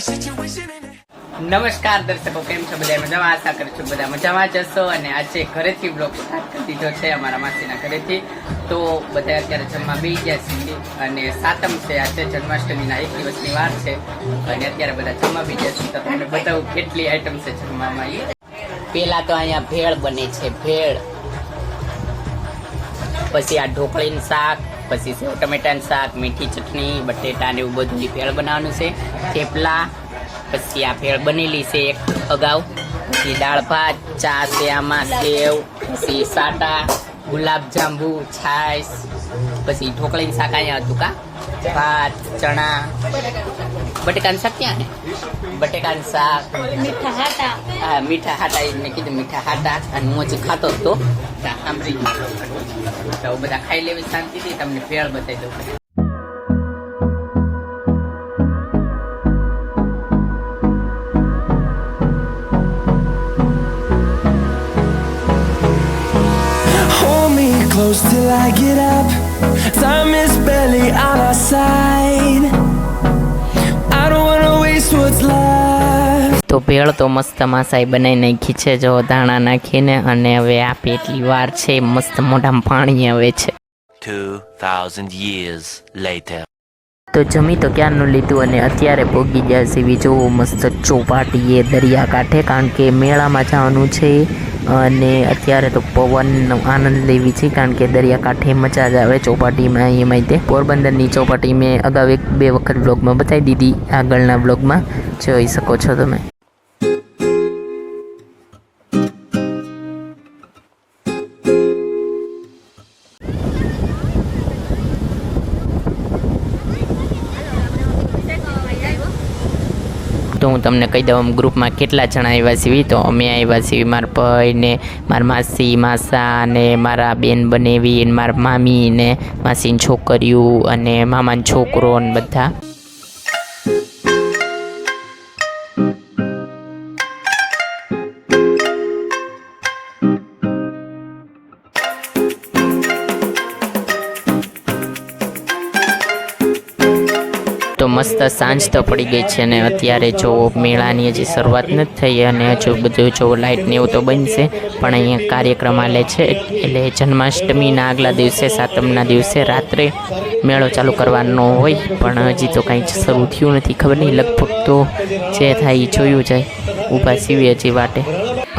નમસ્કાર દર્શકો, કેમ છો? બધા મજામાં? આશા કરું છું બધા મજામાં જશો અને આજે ઘરેથી બ્લોગ સ્ટાર્ટ કરી દીધો છે અમારા માસીના ઘરેથી. તો બધા અત્યારે જમવા બી ગયા છે અને સાતમ છે. આજે જન્માષ્ટમીના એક દિવસની વાર છે. અને અત્યારે બધા જમવા બી ગયા છે. તો તમને બતાવું કેટલી આઈટમ છે જમવામાં પેલા તો અહીંયા ભેળ બને છે, ભેળ. પછી આ ઢોકળીનું શાક, પછી સેવ ટમેટાનું શાક, મીઠી ચટણી બટેટા ને એવું બધું ભેળ બનાવવાનું છે. થેપલા પછી આ ભેળ બનેલી છે એક અગાઉ. પછી દાળ ભાત ચા છે આમાં સેવ પછી સાટા ગુલાબ જાંબુ છાશ પછી ઢોકળીનું શાક અહીંયા હતું કા? ભાત ચણા બટેકાનું શાક ક્યાં ને? બટેકાનું શાક. મીઠા હાટા. હા મીઠા હાટા મેં કીધું મીઠા હાટા. અને હું હજી ખાતો જ તો ત્યાં સાંભળી તો બધા ખાઈ લેવી શાંતિથી તમને ભેળ બતાવી દઉં. I get up. Time is barely on our side. I don't wanna waste what's left. તો ભેળ તો મસ્ત માસાઈ બનાવી નાખી છે જો ધાણા નાખીને અને હવે આ પેટલી વાર છે મસ્ત મોઢામાં પાણી આવે છે 2,000 years later. તો જમી તો ક્યારનું લીધું અને અત્યારે ભોગી ગયા સીવી જોવો મસ્ત ચોપાટીએ દરિયાકાંઠે કારણ કે મેળામાં જવાનું છે અને અત્યારે તો પવનનો આનંદ લેવી છે કારણ કે દરિયાકાંઠે મજા જ આવે ચોપાટીમાં એમાં તે. પોરબંદરની ચોપાટી મેં અગાઉ એક બે વખત બ્લોગમાં બતાવી દીધી. આગળના બ્લોગમાં જોઈ શકો છો તમે. હું તમને કહી દઉં, આમ ગ્રુપમાં કેટલા જણા આવ્યા છીએ તો અમે આવ્યા છીએ મારા ભાઈ ને, મારા માસી, માસા ને, મારા બેન બનેવી ને, મારા મામી ને, માસીની છોકરીઓ અને મામાનો છોકરો ને બધા. તો મસ્ત સાંજ તો પડી ગઈ છે અને અત્યારે જો મેળાની હજી શરૂઆત નથી થઈ અને હજુ બધું જો લાઇટને એવું તો બનશે, પણ અહીંયા કાર્યક્રમ આલે છે, એટલે જન્માષ્ટમીના આગલા દિવસે, સાતમના દિવસે રાત્રે મેળો ચાલુ કરવાનો હોય, પણ હજી તો કાંઈ શરૂ થયું નથી, ખબર નહીં, લગભગ તો જે થાય એ જોયું જાય, ઊભા સીવી હજી વાટે.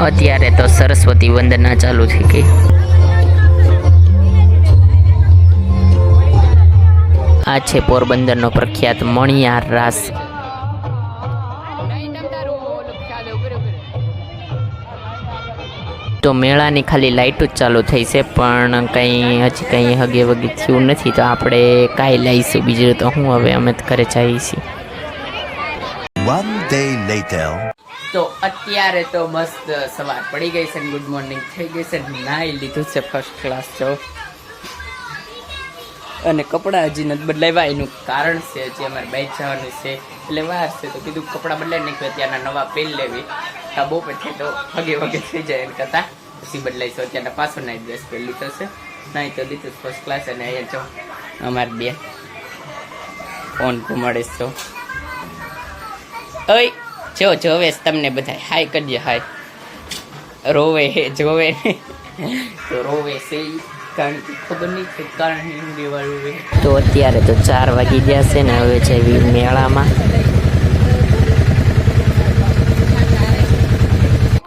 અત્યારે તો સરસ્વતી વંદના ચાલુ થઈ ગઈ. આ છે પોરબંદરનો પ્રખ્યાત મણિયાર રાસ. તો મેળાની ખાલી લાઇટો જ ચાલુ થઈ છે પણ કંઈ હજી કંઈ હગે વગે થયું નથી તો આપણે કાંઈ લઈશું બીજું તો હું હવે અમે ઘરે જઈએ છીએ. તો અત્યારે તો મસ્ત સવાર પડી ગઈ છે ગુડ મોર્નિંગ થઈ ગઈ છે નાઈ લીધું છે ફર્સ્ટ ક્લાસ જો. અને કપડાં હજી નથી બદલાવ્યા. એનું કારણ છે હજી અમારે બાઈક જવાનું છે. એટલે વાર છે તો કીધું કપડાં બદલાઈ નાખ્યું. ત્યાંના નવા પેન લેવી. આ બહુ પછી તો વગે વગે થઈ જાય એમ કરતાં પછી બદલાઈશું. અત્યારના પાછો નાઇટ ડ્રેસ પહેરી લીધો છે નાઈ તો લીધું ફર્સ્ટ ક્લાસ અને અહીંયા જો અમારે બે ફોન ઘુમાડીશ તો ઓય, જો, જોવે તમને બધા હાય કરજે, હાય. રોવે જોવે તો રોવે છે. કારણ ખબર નહીં કે કારણ હિન્દી વાળું હોય. તો અત્યારે તો ચાર વાગી ગયા છે ને હવે છે મેળામાં.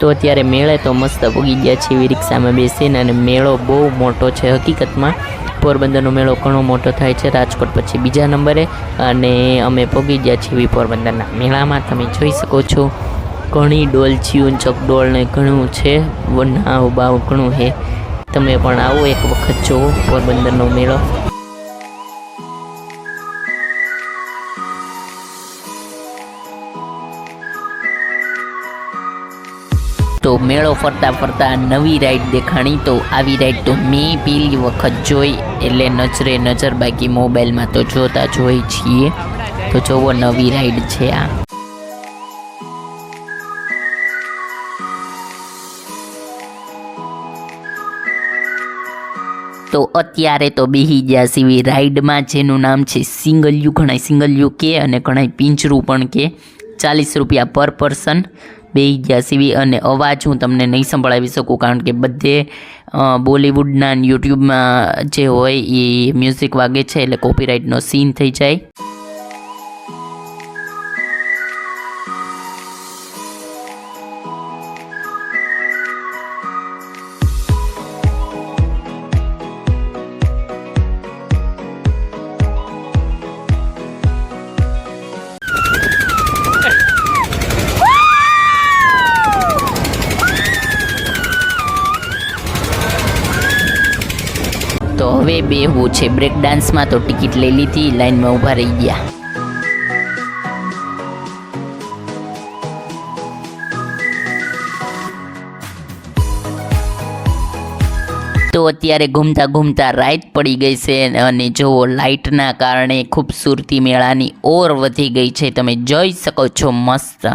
તો અત્યારે મેળે તો મસ્ત પૂગી ગયા છે એવી રિક્ષામાં બેસીને અને મેળો બહુ મોટો છે હકીકતમાં. પોરબંદરનો મેળો ઘણો મોટો થાય છે રાજકોટ પછી બીજા નંબરે અને અમે પહોંચી ગયા છીએ એવી પોરબંદરના મેળામાં. તમે જોઈ શકો છો ઘણી ડોલ ને ચકડોળ ને ઘણું છે નાવ બાવ ઘણું છે. તમે પણ આવો, એક વખત જુઓ પોરબંદરનો મેળો. તો મેળો ફરતા ફરતા નવી રાઈડ દેખાણી, તો આવી રાઈડ તો મેં પેલી વખત જોઈ, એટલે નજરે નજર બાકી મોબાઈલમાં તો જોતા જોઈ છીએ. તો જોવો, નવી રાઈડ છે આ. તો અત્યારે તો બેહી ગયા સીવી રાઈડમાં, જેનું નામ છે સિંગલ યુ ઘણાય સિંગલ યુ કે અને ઘણાય પિંચરું પણ કે. ચાલીસ રૂપિયા પર પર્સન બેહી ગયા સીવી અને અવાજ હું તમને નહીં સંભળાવી શકું, કારણ કે બધે બોલિવૂડના યુટ્યુબમાં જે હોય એ મ્યુઝિક વાગે છે, એટલે કોપીરાઇટનો સીન થઈ જાય. હવે બેહવું છે. બ્રેક ડાન્સમાં તો ટિકિટ લઈ લીધી લાઈનમાં ઊભા રહી ગયા. તો અત્યારે ઘૂમતા ઘૂમતા રાઈટ પડી ગઈ છે અને જુઓ લાઇટના કારણે ખૂબસૂરતી મેળાની ઓર વધી ગઈ છે. તમે જોઈ શકો છો મસ્ત.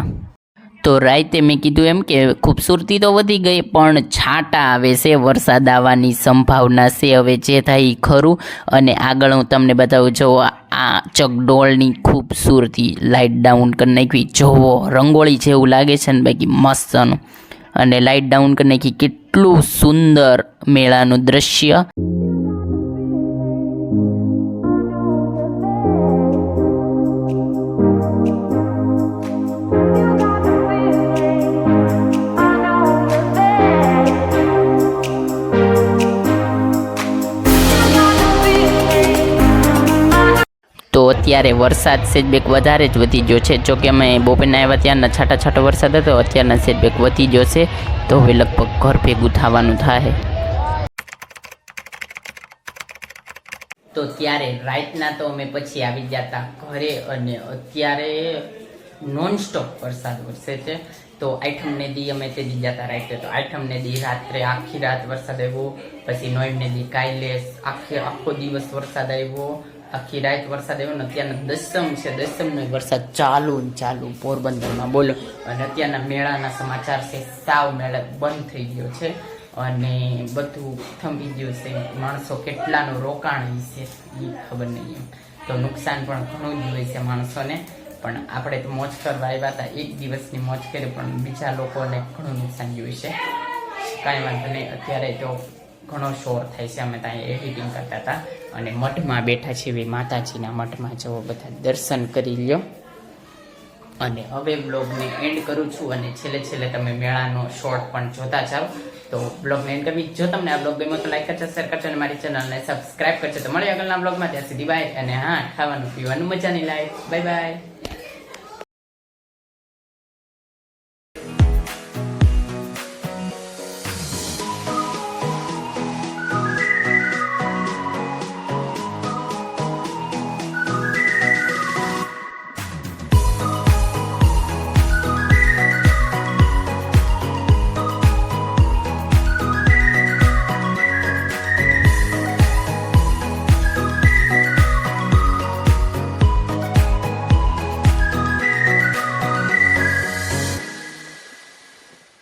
તો રાતે મેં કીધું એમ કે ખૂબસૂરતી તો વધી ગઈ, પણ છાંટા આવે છે, વરસાદ આવવાની સંભાવના છે. હવે જે થાય એ ખરું. અને આગળ હું તમને બતાવું, જો આ ચકડોળની ખૂબસૂરતી લાઇટ ડાઉન કરી નાખવી, જોવો, રંગોળી જેવું લાગે છે ને બાકી મસ્તનું અને લાઇટ ડાઉન કરી નાખી, કેટલું સુંદર મેળાનું દ્રશ્ય. અત્યારે વરસાદ સેજબેક વધારે જ વધી ગયો છે. જોકે અમે બપોરના આવ્યા ત્યારના છાટા છાટો વરસાદ હતો, અત્યારના સેજબેક વધી ગયો છે. તો હવે લગભગ ઘર ભેગું થવાનું થાય. તો ત્યારે રાતના તો અમે પછી આવી જતા ઘરે અને અત્યારે નોન સ્ટોપ વરસાદ વરસે છે. તો આઠમને દી અમે તે દી જતા રાતે તો આઠમને દી રાત્રે આખી રાત વરસાદ આવ્યો. પછી નોઈમને દી કાલે આખે આખો દિવસ વરસાદ આવ્યો. આખી રાત વરસાદ આવ્યો ને અત્યારના દસમ છે, દસમનો વરસાદ ચાલુ ચાલુ પોરબંદરમાં બોલો. અને અત્યારના મેળાના સમાચાર છે, સાવ મેળા બંધ થઈ ગયો છે. અને બધું થંભી ગયું છે. માણસો કેટલાનું રોકાણ છે એ ખબર નહીં એમ. તો નુકસાન પણ ઘણું જ હોય છે માણસોને. પણ આપણે તો મોજ કરવા આવ્યા હતા, એક દિવસની મોજ કરી, પણ બીજા લોકોને ઘણું નુકસાન ગયું છે. કાંઈ વાંધો નહીં, અત્યારે તો ઘણો શોર થાય છે. અમે ત્યાં એડિટિંગ કરતા હતા. અને મઠમાં બેઠા છીએ માતાજીના મઠમાં. જવો બધા દર્શન કરી લ્યો. અને હવે બ્લોગને એન્ડ કરું છું. અને છેલ્લે છેલ્લે તમે મેળાનો શોર્ટ પણ જોતા જાઓ. તો બ્લોગને એન્ડ કરવી. જો તમને આ બ્લોગ ગમ્યો તો લાઈક કરજો શેર કરજો, અને મારી ચેનલને સબસ્ક્રાઈબ કરજો. તો મળીએ આગળના બ્લોગમાં. ત્યાં સુધી બાય અને હા, ખાવાનું, પીવાનું મજાની લાઈફ. Bye bye